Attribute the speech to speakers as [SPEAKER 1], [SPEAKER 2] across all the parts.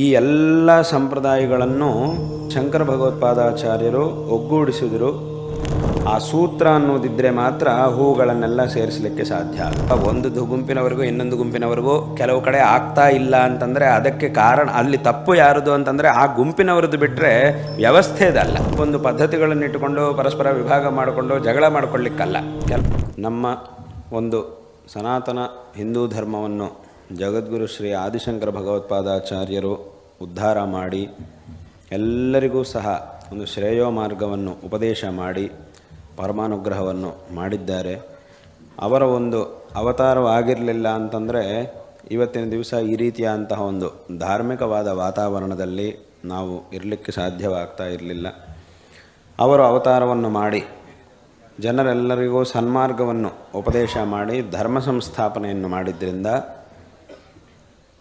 [SPEAKER 1] ಈ ಎಲ್ಲ ಸಂಪ್ರದಾಯಗಳನ್ನು ಶಂಕರ ಭಗವತ್ಪಾದಾಚಾರ್ಯರು ಒಗ್ಗೂಡಿಸಿದರು. ಆ ಸೂತ್ರ ಅನ್ನೋದಿದ್ರೆ ಮಾತ್ರ ಹೂಗಳನ್ನೆಲ್ಲ ಸೇರಿಸಲಿಕ್ಕೆ ಸಾಧ್ಯ. ಒಂದು ಗುಂಪಿನವರೆಗೂ ಇನ್ನೊಂದು ಗುಂಪಿನವರೆಗೂ ಕೆಲವು ಕಡೆ ಆಗ್ತಾ ಇಲ್ಲ ಅಂತಂದರೆ ಅದಕ್ಕೆ ಕಾರಣ ಅಲ್ಲಿ ತಪ್ಪು ಯಾರದು ಅಂತಂದರೆ ಆ ಗುಂಪಿನವರದ್ದು ಬಿಟ್ಟರೆ ವ್ಯವಸ್ಥೆದಲ್ಲ ಒಂದು ಪದ್ಧತಿಗಳನ್ನು ಇಟ್ಟುಕೊಂಡು ಪರಸ್ಪರ ವಿಭಾಗ ಮಾಡಿಕೊಂಡು ಜಗಳ ಮಾಡಿಕೊಳ್ಳಿಕ್ಕಲ್ಲ. ಕೆಲ ನಮ್ಮ ಒಂದು ಸನಾತನ ಹಿಂದೂ ಧರ್ಮವನ್ನು ಜಗದ್ಗುರು ಶ್ರೀ ಆದಿಶಂಕರ ಭಗವತ್ಪಾದಾಚಾರ್ಯರು ಉದ್ಧಾರ ಮಾಡಿ ಎಲ್ಲರಿಗೂ ಸಹ ಒಂದು ಶ್ರೇಯೋ ಮಾರ್ಗವನ್ನು ಉಪದೇಶ ಮಾಡಿ ಪರಮಾನುಗ್ರಹವನ್ನು ಮಾಡಿದ್ದಾರೆ. ಅವರ ಒಂದು ಅವತಾರವಾಗಿರಲಿಲ್ಲ ಅಂತಂದರೆ ಇವತ್ತಿನ ದಿವಸ ಈ ರೀತಿಯಾದಂತಹ ಒಂದು ಧಾರ್ಮಿಕವಾದ ವಾತಾವರಣದಲ್ಲಿ ನಾವು ಇರಲಿಕ್ಕೆ ಸಾಧ್ಯವಾಗ್ತಾ ಇರಲಿಲ್ಲ. ಅವರು ಅವತಾರವನ್ನು ಮಾಡಿ ಜನರೆಲ್ಲರಿಗೂ ಸನ್ಮಾರ್ಗವನ್ನು ಉಪದೇಶ ಮಾಡಿ ಧರ್ಮ ಸಂಸ್ಥಾಪನೆಯನ್ನು ಮಾಡಿದ್ದರಿಂದ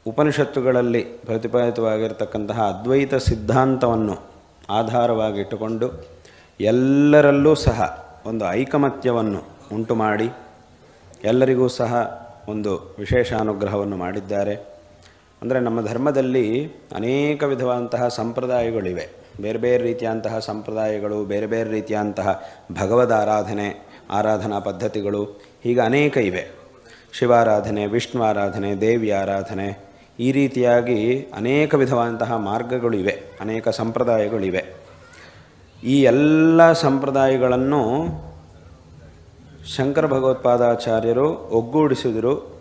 [SPEAKER 1] ಉಪನಿಷತ್ತುಗಳಲ್ಲಿ ಪ್ರತಿಪಾದಿತವಾಗಿರತಕ್ಕಂತಹ ಅದ್ವೈತ ಸಿದ್ಧಾಂತವನ್ನು ಆಧಾರವಾಗಿಟ್ಟುಕೊಂಡು ಎಲ್ಲರಲ್ಲೂ ಸಹ ಒಂದು ಐಕಮತ್ಯವನ್ನು ಉಂಟು ಮಾಡಿ ಎಲ್ಲರಿಗೂ ಸಹ ಒಂದು ವಿಶೇಷ ಅನುಗ್ರಹವನ್ನು ಮಾಡಿದ್ದಾರೆ. ಅಂದರೆ ನಮ್ಮ ಧರ್ಮದಲ್ಲಿ ಅನೇಕ ವಿಧವಾದಂತಹ ಸಂಪ್ರದಾಯಗಳಿವೆ. ಬೇರೆ ಬೇರೆ ರೀತಿಯಂತಹ ಸಂಪ್ರದಾಯಗಳು, ಬೇರೆ ಬೇರೆ ರೀತಿಯಂತಹ ಭಗವದ್ ಆರಾಧನೆ, ಆರಾಧನಾ ಪದ್ಧತಿಗಳು ಹೀಗೆ ಅನೇಕ ಇವೆ. ಶಿವಾರಾಧನೆ, ವಿಷ್ಣು ಆರಾಧನೆ, ದೇವಿ ಆರಾಧನೆ ಈ ರೀತಿಯಾಗಿ ಅನೇಕ ವಿಧವಾದಂತಹ ಮಾರ್ಗಗಳಿವೆ, ಅನೇಕ ಸಂಪ್ರದಾಯಗಳಿವೆ. ಈ ಎಲ್ಲ ಸಂಪ್ರದಾಯಗಳನ್ನು ಶಂಕರ ಭಗವತ್ಪಾದಾಚಾರ್ಯರು ಒಗ್ಗೂಡಿಸಿದರು.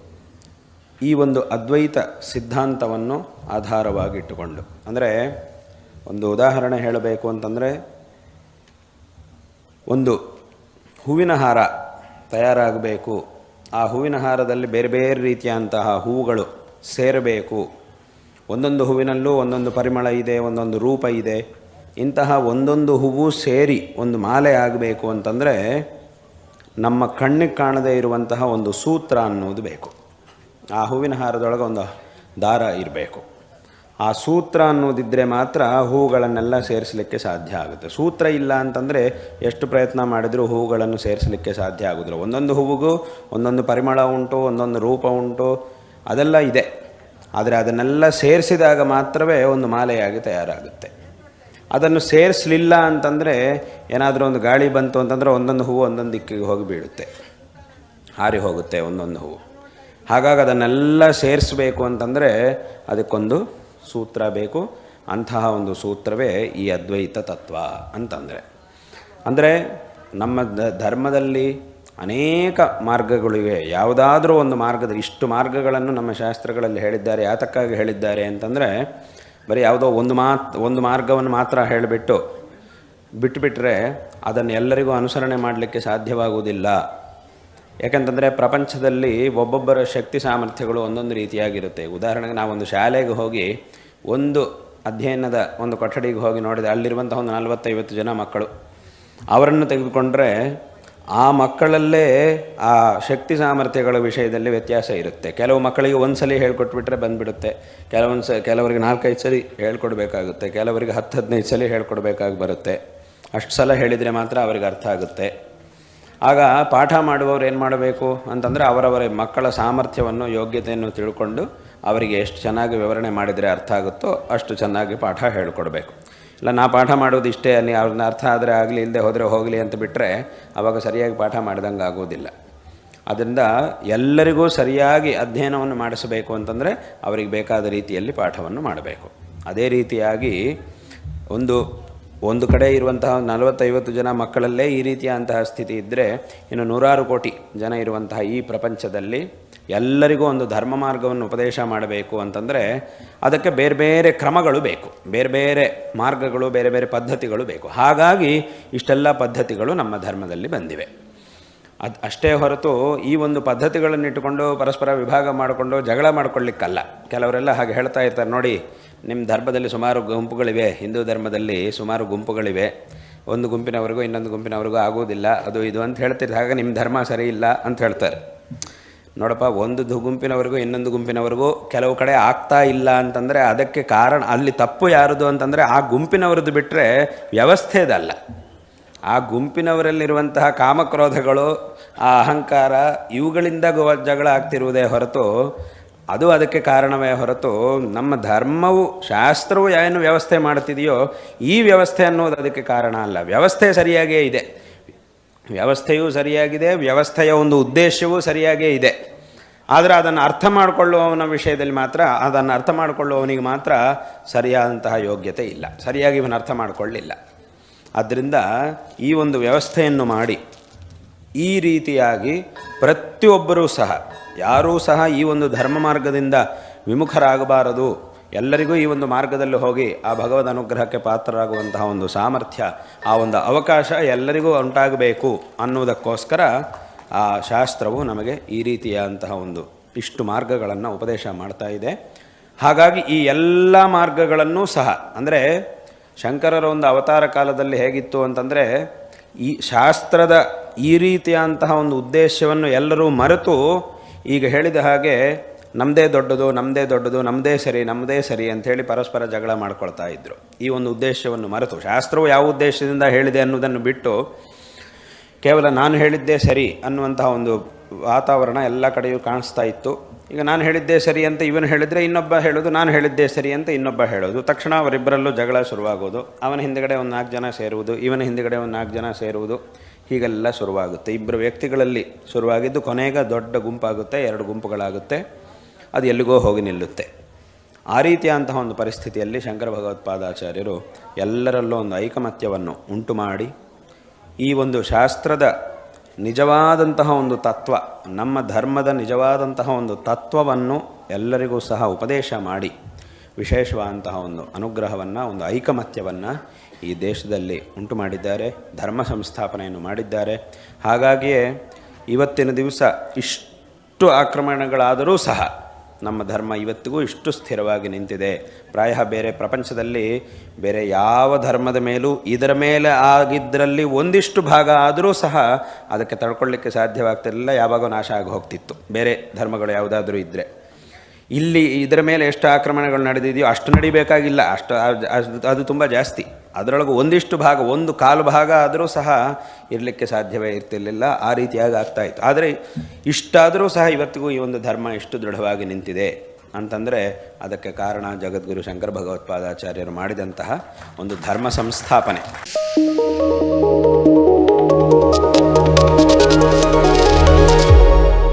[SPEAKER 1] ಈ ಒಂದು ಅದ್ವೈತ ಸಿದ್ಧಾಂತವನ್ನು ಆಧಾರವಾಗಿಟ್ಟುಕೊಂಡು. ಅಂದರೆ ಒಂದು ಉದಾಹರಣೆ ಹೇಳಬೇಕು ಅಂತಂದರೆ, ಒಂದು ಹೂವಿನ ಹಾರ ತಯಾರಾಗಬೇಕು. ಆ ಹೂವಿನ ಹಾರದಲ್ಲಿ ಬೇರೆ ಬೇರೆ ರೀತಿಯಂತಹ ಹೂಗಳು ಸೇರಬೇಕು. ಒಂದೊಂದು ಹೂವಿನಲ್ಲೂ ಒಂದೊಂದು ಪರಿಮಳ ಇದೆ, ಒಂದೊಂದು ರೂಪ ಇದೆ. ಇಂತಹ ಒಂದೊಂದು ಹೂವು ಸೇರಿ ಒಂದು ಮಾಲೆ ಆಗಬೇಕು ಅಂತಂದರೆ ನಮ್ಮ ಕಣ್ಣಿಗೆ ಕಾಣದೇ ಇರುವಂತಹ ಒಂದು ಸೂತ್ರ ಅನ್ನೋದು ಬೇಕು. ಆ ಹೂವಿನ ಹಾರದೊಳಗೆ ಒಂದು ದಾರ ಇರಬೇಕು. ಆ ಸೂತ್ರ ಅನ್ನೋದಿದ್ದರೆ ಮಾತ್ರ ಹೂಗಳನ್ನೆಲ್ಲ ಸೇರಿಸಲಿಕ್ಕೆ ಸಾಧ್ಯ ಆಗುತ್ತೆ. ಸೂತ್ರ ಇಲ್ಲ ಅಂತಂದರೆ ಎಷ್ಟು ಪ್ರಯತ್ನ ಮಾಡಿದರೂ ಹೂಗಳನ್ನು ಸೇರಿಸಲಿಕ್ಕೆ ಸಾಧ್ಯ ಆಗೋದಿಲ್ಲ. ಒಂದೊಂದು ಹೂವಿಗೂ ಒಂದೊಂದು ಪರಿಮಳ ಉಂಟು, ಒಂದೊಂದು ರೂಪ ಉಂಟು ಅದೆಲ್ಲ ಇದೆ. ಆದರೆ ಅದನ್ನೆಲ್ಲ ಸೇರಿಸಿದಾಗ ಮಾತ್ರವೇ ಒಂದು ಮಾಲೆಯಾಗಿ ತಯಾರಾಗುತ್ತೆ. ಅದನ್ನು ಸೇರಿಸಲಿಲ್ಲ ಅಂತಂದರೆ ಏನಾದರೂ ಒಂದು ಗಾಳಿ ಬಂತು ಅಂತಂದರೆ ಒಂದೊಂದು ಹೂವು ಒಂದೊಂದು ದಿಕ್ಕಿಗೆ ಹೋಗಿ ಬೀಳುತ್ತೆ. ಹಾರಿ ಹೋಗುತ್ತೆ ಒಂದೊಂದು ಹೂವು. ಹಾಗಾಗಿ ಅದನ್ನೆಲ್ಲ ಸೇರಿಸಬೇಕು ಅಂತಂದರೆ ಅದಕ್ಕೊಂದು ಸೂತ್ರ ಬೇಕು. ಅಂತಹ ಒಂದು ಸೂತ್ರವೇ ಈ ಅದ್ವೈತ ತತ್ವ ಅಂತಂದರೆ. ಅಂದರೆ ನಮ್ಮ ಧರ್ಮದಲ್ಲಿ ಅನೇಕ ಮಾರ್ಗಗಳಿವೆ. ಯಾವುದಾದ್ರೂ ಒಂದು ಮಾರ್ಗದ ಇಷ್ಟು ಮಾರ್ಗಗಳನ್ನು ನಮ್ಮ ಶಾಸ್ತ್ರಗಳಲ್ಲಿ ಹೇಳಿದ್ದಾರೆ, ಯಾತಕ್ಕಾಗಿ ಹೇಳಿದ್ದಾರೆ ಅಂತಂದರೆ, ಬರೀ ಯಾವುದೋ ಒಂದು ಮಾತ್, ಒಂದು ಮಾರ್ಗವನ್ನು ಮಾತ್ರ ಹೇಳಿಬಿಟ್ಟು ಬಿಟ್ಟುಬಿಟ್ರೆ ಅದನ್ನು ಎಲ್ಲರಿಗೂ ಅನುಸರಣೆ ಮಾಡಲಿಕ್ಕೆ ಸಾಧ್ಯವಾಗುವುದಿಲ್ಲ. ಯಾಕಂತಂದರೆ ಪ್ರಪಂಚದಲ್ಲಿ ಒಬ್ಬೊಬ್ಬರ ಶಕ್ತಿ ಸಾಮರ್ಥ್ಯಗಳು ಒಂದೊಂದು ರೀತಿಯಾಗಿರುತ್ತೆ. ಉದಾಹರಣೆಗೆ ನಾವೊಂದು ಶಾಲೆಗೆ ಹೋಗಿ ಒಂದು ಅಧ್ಯಯನದ ಒಂದು ಕೊಠಡಿಗೆ ಹೋಗಿ ನೋಡಿದರೆ ಅಲ್ಲಿರುವಂಥ ಒಂದು ನಲವತ್ತೈವತ್ತು ಜನ ಮಕ್ಕಳು. ಅವರನ್ನು ತೆಗೆದುಕೊಂಡ್ರೆ ಆ ಮಕ್ಕಳಲ್ಲೇ ಆ ಶಕ್ತಿ ಸಾಮರ್ಥ್ಯಗಳ ವಿಷಯದಲ್ಲಿ ವ್ಯತ್ಯಾಸ ಇರುತ್ತೆ. ಕೆಲವು ಮಕ್ಕಳಿಗೆ ಒಂದು ಸಲ ಹೇಳ್ಕೊಟ್ಬಿಟ್ರೆ ಬಂದುಬಿಡುತ್ತೆ. ಕೆಲವೊಂದು ಸ, ಕೆಲವರಿಗೆ ನಾಲ್ಕೈದು ಸಲ ಹೇಳ್ಕೊಡ್ಬೇಕಾಗುತ್ತೆ. ಕೆಲವರಿಗೆ ಹತ್ತು ಹದಿನೈದು ಸಲ ಹೇಳ್ಕೊಡ್ಬೇಕಾಗಿ ಬರುತ್ತೆ. ಅಷ್ಟು ಸಲ ಹೇಳಿದರೆ ಮಾತ್ರ ಅವರಿಗೆ ಅರ್ಥ ಆಗುತ್ತೆ. ಆಗ ಪಾಠ ಮಾಡುವವರು ಏನು ಮಾಡಬೇಕು ಅಂತಂದರೆ ಅವರವರ ಮಕ್ಕಳ ಸಾಮರ್ಥ್ಯವನ್ನು, ಯೋಗ್ಯತೆಯನ್ನು ತಿಳ್ಕೊಂಡು ಅವರಿಗೆ ಎಷ್ಟು ಚೆನ್ನಾಗಿ ವಿವರಣೆ ಮಾಡಿದರೆ ಅರ್ಥ ಆಗುತ್ತೋ ಅಷ್ಟು ಚೆನ್ನಾಗಿ ಪಾಠ ಹೇಳ್ಕೊಡ್ಬೇಕು. ಇಲ್ಲ, ನಾ ಪಾಠ ಮಾಡೋದು ಇಷ್ಟೇ ಅಲ್ಲಿ ಅವ್ರನ್ನ ಅರ್ಥ ಆದರೆ ಆಗಲಿ ಇಲ್ಲದೆ ಹೋದರೆ ಹೋಗಲಿ ಅಂತ ಬಿಟ್ಟರೆ ಆವಾಗ ಸರಿಯಾಗಿ ಪಾಠ ಮಾಡಿದಂಗೆ ಆಗೋದಿಲ್ಲ. ಅದರಿಂದ ಎಲ್ಲರಿಗೂ ಸರಿಯಾಗಿ ಅಧ್ಯಯನವನ್ನು ಮಾಡಿಸಬೇಕು ಅಂತಂದರೆ ಅವರಿಗೆ ಬೇಕಾದ ರೀತಿಯಲ್ಲಿ ಪಾಠವನ್ನು ಮಾಡಬೇಕು. ಅದೇ ರೀತಿಯಾಗಿ ಒಂದು ಒಂದು ಕಡೆ ಇರುವಂತಹ ನಲವತ್ತೈವತ್ತು ಜನ ಮಕ್ಕಳಲ್ಲೇ ಈ ರೀತಿಯಾದಂತಹ ಸ್ಥಿತಿ ಇದ್ದರೆ ಇನ್ನು ನೂರಾರು ಕೋಟಿ ಜನ ಇರುವಂತಹ ಈ ಪ್ರಪಂಚದಲ್ಲಿ ಎಲ್ಲರಿಗೂ ಒಂದು ಧರ್ಮ ಮಾರ್ಗವನ್ನು ಉಪದೇಶ ಮಾಡಬೇಕು ಅಂತಂದರೆ ಅದಕ್ಕೆ ಬೇರೆ ಬೇರೆ ಕ್ರಮಗಳು ಬೇಕು. ಬೇರೆ ಬೇರೆ ಮಾರ್ಗಗಳು, ಬೇರೆ ಬೇರೆ ಪದ್ಧತಿಗಳು ಬೇಕು. ಹಾಗಾಗಿ ಇಷ್ಟೆಲ್ಲ ಪದ್ಧತಿಗಳು ನಮ್ಮ ಧರ್ಮದಲ್ಲಿ ಬಂದಿವೆ. ಅದು ಅಷ್ಟೇ ಹೊರತು ಈ ಒಂದು ಪದ್ಧತಿಗಳನ್ನು ಇಟ್ಟುಕೊಂಡು ಪರಸ್ಪರ ವಿಭಾಗ ಮಾಡಿಕೊಂಡು ಜಗಳ ಮಾಡಿಕೊಳ್ಳಿಕ್ಕಲ್ಲ. ಕೆಲವರೆಲ್ಲ ಹಾಗೆ ಹೇಳ್ತಾ ಇರ್ತಾರೆ, ನೋಡಿ ನಿಮ್ಮ ಧರ್ಮದಲ್ಲಿ ಸುಮಾರು ಗುಂಪುಗಳಿವೆ, ಹಿಂದೂ ಧರ್ಮದಲ್ಲಿ ಸುಮಾರು ಗುಂಪುಗಳಿವೆ. ಒಂದು ಗುಂಪಿನವರೆಗೂ ಇನ್ನೊಂದು ಗುಂಪಿನವರೆಗೂ ಆಗೋದಿಲ್ಲ ಅದು ಇದು ಅಂತ ಹೇಳ್ತಿರ್ತಾರೆ. ಹಾಗೆ ನಿಮ್ಮ ಧರ್ಮ ಸರಿ ಇಲ್ಲ ಅಂತ ಹೇಳ್ತಾರೆ. ನೋಡಪ್ಪ, ಒಂದು ಗುಂಪಿನವರೆಗೂ ಇನ್ನೊಂದು ಗುಂಪಿನವರೆಗೂ ಕೆಲವು ಕಡೆ ಆಗ್ತಾ ಇಲ್ಲ ಅಂತಂದರೆ ಅದಕ್ಕೆ ಕಾರಣ, ಅಲ್ಲಿ ತಪ್ಪು ಯಾರದು ಅಂತಂದರೆ ಆ ಗುಂಪಿನವರದ್ದು ಬಿಟ್ಟರೆ ವ್ಯವಸ್ಥೆದಲ್ಲ ಆ ಗುಂಪಿನವರಲ್ಲಿರುವಂತಹ ಕಾಮಕ್ರೋಧಗಳು, ಆ ಅಹಂಕಾರ, ಇವುಗಳಿಂದ ಜಗಳ ಆಗ್ತಿರುವುದೇ ಹೊರತು ಅದು ಅದಕ್ಕೆ ಕಾರಣವೇ ಹೊರತು ನಮ್ಮ ಧರ್ಮವು, ಶಾಸ್ತ್ರವು ಏನು ವ್ಯವಸ್ಥೆ ಮಾಡ್ತಿದೆಯೋ ಈ ವ್ಯವಸ್ಥೆ ಅನ್ನೋದು ಅದಕ್ಕೆ ಕಾರಣ ಅಲ್ಲ. ವ್ಯವಸ್ಥೆ ಸರಿಯಾಗೇ ಇದೆ. ವ್ಯವಸ್ಥೆಯೂ ಸರಿಯಾಗಿದೆ, ವ್ಯವಸ್ಥೆಯ ಒಂದು ಉದ್ದೇಶವೂ ಸರಿಯಾಗೇ ಇದೆ. ಆದರೆ ಅದನ್ನು ಅರ್ಥ ಮಾಡಿಕೊಳ್ಳುವವನ ವಿಷಯದಲ್ಲಿ ಮಾತ್ರ, ಅದನ್ನು ಅರ್ಥ ಮಾಡಿಕೊಳ್ಳುವವನಿಗೆ ಮಾತ್ರ ಸರಿಯಾದಂತಹ ಯೋಗ್ಯತೆ ಇಲ್ಲ. ಸರಿಯಾಗಿ ಇವನು ಅರ್ಥ ಮಾಡಿಕೊಳ್ಳಿಲ್ಲ. ಆದ್ದರಿಂದ ಈ ಒಂದು ವ್ಯವಸ್ಥೆಯನ್ನು ಮಾಡಿ, ಈ ರೀತಿಯಾಗಿ ಪ್ರತಿಯೊಬ್ಬರೂ ಸಹ, ಯಾರೂ ಸಹ ಈ ಒಂದು ಧರ್ಮ ಮಾರ್ಗದಿಂದ ವಿಮುಖರಾಗಬಾರದು. ಎಲ್ಲರಿಗೂ ಈ ಒಂದು ಮಾರ್ಗದಲ್ಲಿ ಹೋಗಿ ಆ ಭಗವದ್ ಅನುಗ್ರಹಕ್ಕೆ ಪಾತ್ರರಾಗುವಂತಹ ಒಂದು ಸಾಮರ್ಥ್ಯ, ಆ ಒಂದು ಅವಕಾಶ ಎಲ್ಲರಿಗೂ ಉಂಟಾಗಬೇಕು ಅನ್ನುವುದಕ್ಕೋಸ್ಕರ ಆ ಶಾಸ್ತ್ರವು ನಮಗೆ ಈ ರೀತಿಯಾದಂತಹ ಒಂದು ಇಷ್ಟು ಮಾರ್ಗಗಳನ್ನು ಉಪದೇಶ ಮಾಡ್ತಾ ಇದೆ. ಹಾಗಾಗಿ ಈ ಎಲ್ಲ ಮಾರ್ಗಗಳನ್ನೂ ಸಹ, ಅಂದರೆ ಶಂಕರರ ಒಂದು ಅವತಾರ ಕಾಲದಲ್ಲಿ ಹೇಗಿತ್ತು ಅಂತಂದರೆ, ಈ ಶಾಸ್ತ್ರದ ಈ ರೀತಿಯಾದಂತಹ ಒಂದು ಉದ್ದೇಶವನ್ನು ಎಲ್ಲರೂ ಮರೆತು ಈಗ ಹೇಳಿದ ಹಾಗೆ ನಮ್ಮದೇ ದೊಡ್ಡದು ನಮ್ಮದೇ ದೊಡ್ಡದು ನಮ್ಮದೇ ಸರಿ ನಮ್ಮದೇ ಸರಿ ಅಂಥೇಳಿ ಪರಸ್ಪರ ಜಗಳ ಮಾಡ್ಕೊಳ್ತಾ ಇದ್ದರು ಈ ಒಂದು ಉದ್ದೇಶವನ್ನು ಮರೆತು. ಶಾಸ್ತ್ರವು ಯಾವ ಉದ್ದೇಶದಿಂದ ಹೇಳಿದೆ ಅನ್ನೋದನ್ನು ಬಿಟ್ಟು ಕೇವಲ ನಾನು ಹೇಳಿದ್ದೇ ಸರಿ ಅನ್ನುವಂತಹ ಒಂದು ವಾತಾವರಣ ಎಲ್ಲ ಕಡೆಯೂ ಕಾಣಿಸ್ತಾ ಇತ್ತು. ಈಗ ನಾನು ಹೇಳಿದ್ದೇ ಸರಿ ಅಂತ ಇವನು ಹೇಳಿದರೆ ಇನ್ನೊಬ್ಬ ಹೇಳೋದು, ನಾನು ಹೇಳಿದ್ದೇ ಸರಿ ಅಂತ ಇನ್ನೊಬ್ಬ ಹೇಳೋದು. ತಕ್ಷಣ ಅವರಿಬ್ಬರಲ್ಲೂ ಜಗಳ ಶುರುವಾಗೋದು. ಅವನ ಹಿಂದುಗಡೆ ಒಂದು ನಾಲ್ಕು ಜನ ಸೇರುವುದು, ಇವನ ಹಿಂದುಗಡೆ ಒಂದು ನಾಲ್ಕು ಜನ ಸೇರುವುದು. ಹೀಗೆಲ್ಲ ಶುರುವಾಗುತ್ತೆ. ಇಬ್ಬರು ವ್ಯಕ್ತಿಗಳಲ್ಲಿ ಶುರುವಾಗಿದ್ದು ಕೊನೆಗೆ ದೊಡ್ಡ ಗುಂಪಾಗುತ್ತೆ, ಎರಡು ಗುಂಪುಗಳಾಗುತ್ತೆ. ಅದು ಎಲ್ಲಿಗೋ ಹೋಗಿ ನಿಲ್ಲುತ್ತೆ. ಆ ರೀತಿಯಾದಂತಹ ಒಂದು ಪರಿಸ್ಥಿತಿಯಲ್ಲಿ ಶಂಕರ ಭಗವತ್ಪಾದಾಚಾರ್ಯರು ಎಲ್ಲರಲ್ಲೂ ಒಂದು ಐಕಮತ್ಯವನ್ನು ಉಂಟು ಮಾಡಿ ಈ ಒಂದು ಶಾಸ್ತ್ರದ ನಿಜವಾದಂತಹ ಒಂದು ತತ್ವ, ನಮ್ಮ ಧರ್ಮದ ನಿಜವಾದಂತಹ ಒಂದು ತತ್ವವನ್ನು ಎಲ್ಲರಿಗೂ ಸಹ ಉಪದೇಶ ಮಾಡಿ, ವಿಶೇಷವಾದಂತಹ ಒಂದು ಅನುಗ್ರಹವನ್ನು, ಒಂದು ಐಕಮತ್ಯವನ್ನು ಈ ದೇಶದಲ್ಲಿ ಉಂಟು ಮಾಡಿದ್ದಾರೆ ಧರ್ಮ ಸಂಸ್ಥಾಪನೆಯನ್ನು ಮಾಡಿದ್ದಾರೆ. ಹಾಗಾಗಿಯೇ ಇವತ್ತಿನ ದಿವಸ ಇಷ್ಟು ಆಕ್ರಮಣಗಳಾದರೂ ಸಹ ನಮ್ಮ ಧರ್ಮ ಇವತ್ತಿಗೂ ಇಷ್ಟು ಸ್ಥಿರವಾಗಿ ನಿಂತಿದೆ. ಪ್ರಾಯ ಬೇರೆ ಪ್ರಪಂಚದಲ್ಲಿ ಬೇರೆ ಯಾವ ಧರ್ಮದ ಮೇಲೂ ಇದರ ಮೇಲೆ ಆಗಿದ್ದರಲ್ಲಿ ಒಂದಿಷ್ಟು ಭಾಗ ಆದರೂ ಸಹ ಅದಕ್ಕೆ ತಡ್ಕೊಳ್ಳಿಕ್ಕೆ ಸಾಧ್ಯವಾಗ್ತಿರಲಿಲ್ಲ, ಯಾವಾಗೋ ನಾಶ ಆಗಿ ಹೋಗ್ತಿತ್ತು. ಬೇರೆ ಧರ್ಮಗಳು ಯಾವುದಾದ್ರೂ ಇದ್ದರೆ ಇಲ್ಲಿ ಇದರ ಮೇಲೆ ಎಷ್ಟು ಆಕ್ರಮಣಗಳು ನಡೆದಿದೆಯೋ ಅಷ್ಟು ನಡಿಬೇಕಾಗಿಲ್ಲ. ಅಷ್ಟು ಅದು- ತುಂಬ ಜಾಸ್ತಿ. ಅದರೊಳಗೆ ಒಂದಿಷ್ಟು ಭಾಗ, ಒಂದು ಕಾಲು ಭಾಗ ಆದರೂ ಸಹ ಇರಲಿಕ್ಕೆ ಸಾಧ್ಯವೇ ಇರ್ತಿರಲಿಲ್ಲ. ಆ ರೀತಿಯಾಗಿ ಆಗ್ತಾ ಇತ್ತು. ಆದರೆ ಇಷ್ಟಾದರೂ ಸಹ ಇವತ್ತಿಗೂ ಈ ಒಂದು ಧರ್ಮ ಎಷ್ಟು ದೃಢವಾಗಿ ನಿಂತಿದೆ ಅಂತಂದರೆ ಅದಕ್ಕೆ ಕಾರಣ ಜಗದ್ಗುರು ಶಂಕರ ಭಗವತ್ಪಾದಾಚಾರ್ಯರು ಮಾಡಿದಂತಹ ಒಂದು ಧರ್ಮ ಸಂಸ್ಥಾಪನೆ.